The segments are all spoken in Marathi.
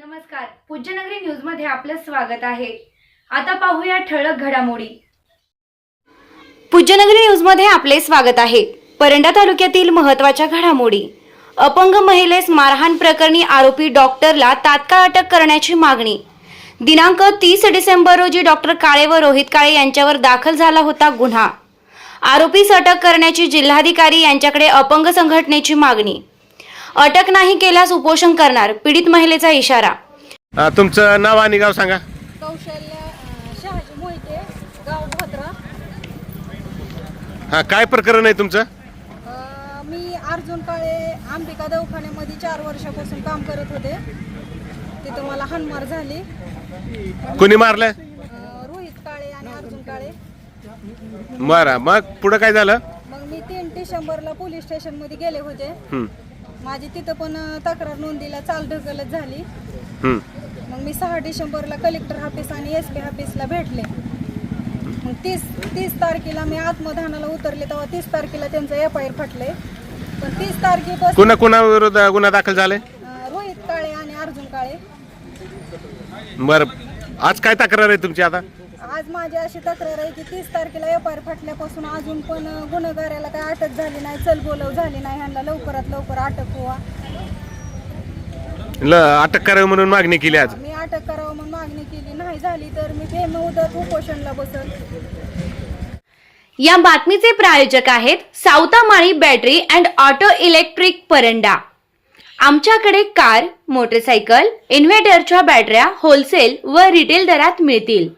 नमस्कार. पूज्यनगरी न्यूजमध्ये आपलं स्वागत आहे. आता पाहूया ठळक घडामोडी. पूज्यनगरी न्यूजमध्ये आपले स्वागत आहे. परंडा तालुक्यातील महत्त्वाच्या घडामोडी. अपंग महिलेस मारहाण प्रकरणी आरोपी डॉक्टरला तात्काळ अटक करण्याची मागणी. दिनांक तीस डिसेंबर रोजी डॉक्टर काळे व रोहित काळे यांच्यावर दाखल झाला होता गुन्हा. आरोपीस अटक करण्याची जिल्हाधिकारी यांच्याकडे अपंग संघटनेची मागणी. अटक नाही केल्यास उपोषण करणार पीडित महिलेचा इशारा. अ, तुमचं नाव आणि गाव सांगा. कौशल्य अं, शहाजी मोहिते गाव भद्रा. हा काय प्रकरण आहे तुमचं? अं, मी अर्जुन काळे अंबिका दवाखान्यामध्ये चार वर्षापासून काम करत होते. तिथं मला हानमार झाली. कोणी मारलं? अं, रोहित काळे आणि अर्जुन काळे. बरं मग पुढं काय झालं? मग मी तीन डिसेंबरला पोलीस स्टेशनमध्ये गेले होते. हं, माझी तिथं पण तक्रार नोंदीला चाल ढकलत झाली. मग मी सहा डिसेंबरला कलेक्टर ऑफिस आणि एस पी ऑफिसला भेटले. मग तीस तीस तारखेला मी आत्मधानाला उतरले तेव्हा तीस तारखेला त्यांचं एफ आय आर फटले. पण तीस तारखेपासून कुणा कुणा विरोध गुन्हा दाखल झाले? अं, रोहित काळे आणि अर्जुन काळे. बरं. आज काय तक्रार आहे तुमची आता? आज माझी अशी तक्रार आहे की तीस तारखेला एफ आय आर फटल्यापासून अजून पण गुन्हेगाराला काय अटक झाली नाही चल बोलव झाली नाही ह्यांना लवकरात लवकर अटक व्हावा ल अटक करावी म्हणून मागणी केली आज? मी अटक करावं म्हणून मागणी केली. नाही झाली तर मी बेमुदत उपोषणला बसल. या बातमीचे प्रायोजक आहेत Savatamali battery and auto electric Paranda. आमच्याकडे कार मोटरसायकल इन्व्हर्टरच्या बॅटऱ्या होलसेल व रिटेल दरात मिळतील.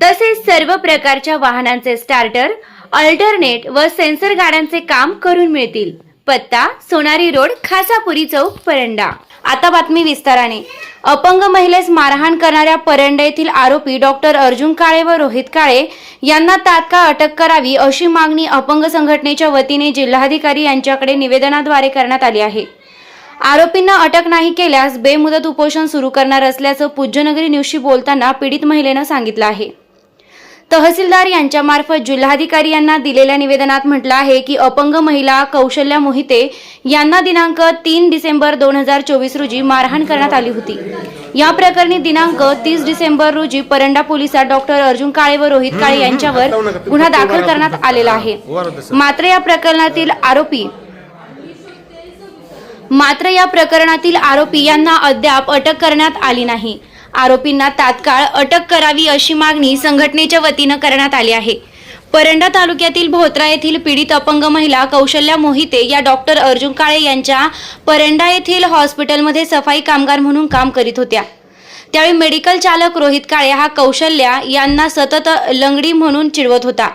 तसेच सर्व प्रकारच्या वाहनांचे स्टार्टर अल्टरनेट व सेन्सर गाड्यांचे काम करून मिळतील. पत्ता सोनारी रोड खासापुरी चौक परंडा. आता बातमी विस्ताराने. अपंग महिलेस मारहाण करणाऱ्या परंडा येथील आरोपी डॉक्टर अर्जुन काळे व रोहित काळे यांना तात्काळ अटक करावी अशी मागणी अपंग संघटनेच्या वतीने जिल्हाधिकारी यांच्याकडे निवेदनाद्वारे करण्यात आली आहे. आरोपींना अटक नाही केल्यास बेमुदत उपोषण सुरू करणार असल्याचं पूज्यनगरी न्यूजशी बोलताना पीडित महिलेनं सांगितलं आहे. तहसीलदार यांच्यामार्फत जिल्हाधिकारी यांना दिलेल्या निवेदनात म्हटलं आहे की अपंग महिला कौशल्या मोहिते यांना दिनांक तीन डिसेंबर दोन हजार चोवीस रोजी मारहाण करण्यात आली होती. या प्रकरणी दिनांक तीस डिसेंबर रोजी परंडा पोलिसात डॉक्टर अर्जुन काळे व रोहित काळे यांच्यावर गुन्हा दाखल करण्यात आलेला आहे. मात्र या प्रकरणातील आरोपी मात्र या प्रकरणातील आरोपी यांना अद्याप अटक करण्यात आली नाही. आरोपींना तात्काळ अटक करावी अशी मागणी संघटनेच्या वतीनं करण्यात आली आहे. परंडा तालुक्यातील भोत्रा येथील पीडित अपंग महिला कौशल्या मोहिते या डॉक्टर अर्जुन काळे यांच्या परंडा येथील हॉस्पिटलमध्ये सफाई कामगार म्हणून काम करीत होत्या. त्यावेळी मेडिकल चालक रोहित काळे हा कौशल्या यांना सतत लंगडी म्हणून चिडवत होता.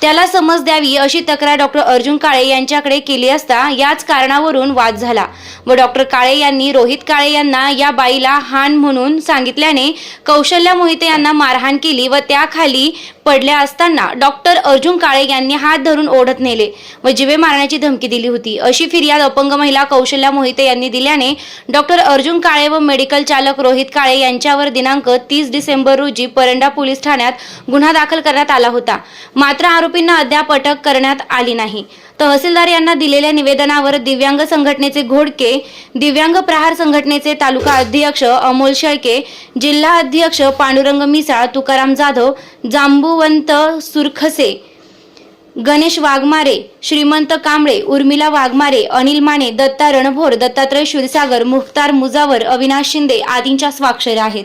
त्याला समज द्यावी अशी तक्रार डॉक्टर अर्जुन काळे यांच्याकडे केली असता याच कारणावरून वाद झाला व डॉक्टर काळे यांनी रोहित काळे यांना या बाईला हाण म्हणून सांगितल्याने कौशल्या मोहिते यांना मारहाण केली व त्याखाली पडल्या असताना डॉक्टर अर्जुन काळे यांनी हात धरून ओढत नेले व जिवे मारण्याची धमकी दिली होती. अशी फिर्याद अपंग महिला कौशल्या मोहिते यांनी दिल्याने डॉक्टर अर्जुन काळे व मेडिकल चालक रोहित काळे यांच्यावर दिनांक तीस डिसेंबर रोजी परंडा पोलीस ठाण्यात गुन्हा दाखल करण्यात आला होता. मात्र आरोपींना अद्याप अटक करण्यात आली नाही. तहसीलदार यांना दिलेल्या निवेदनावर दिव्यांग संघटनेचे घोडके दिव्यांग प्रहार संघटनेचे तालुका अध्यक्ष अमोल शेळके जिल्हा अध्यक्ष पांडुरंग मिसाळ तुकाराम जाधव जांबू जांबुवंत सुरखसे गणेश वाघमारे श्रीमंत कांबळे उर्मिला वाघमारे अनिल माने दत्ता रणभोर दत्तात्रय क्षीरसागर मुख्तार मुजावर अविनाश शिंदे आदींच्या स्वाक्षऱ्या आहेत.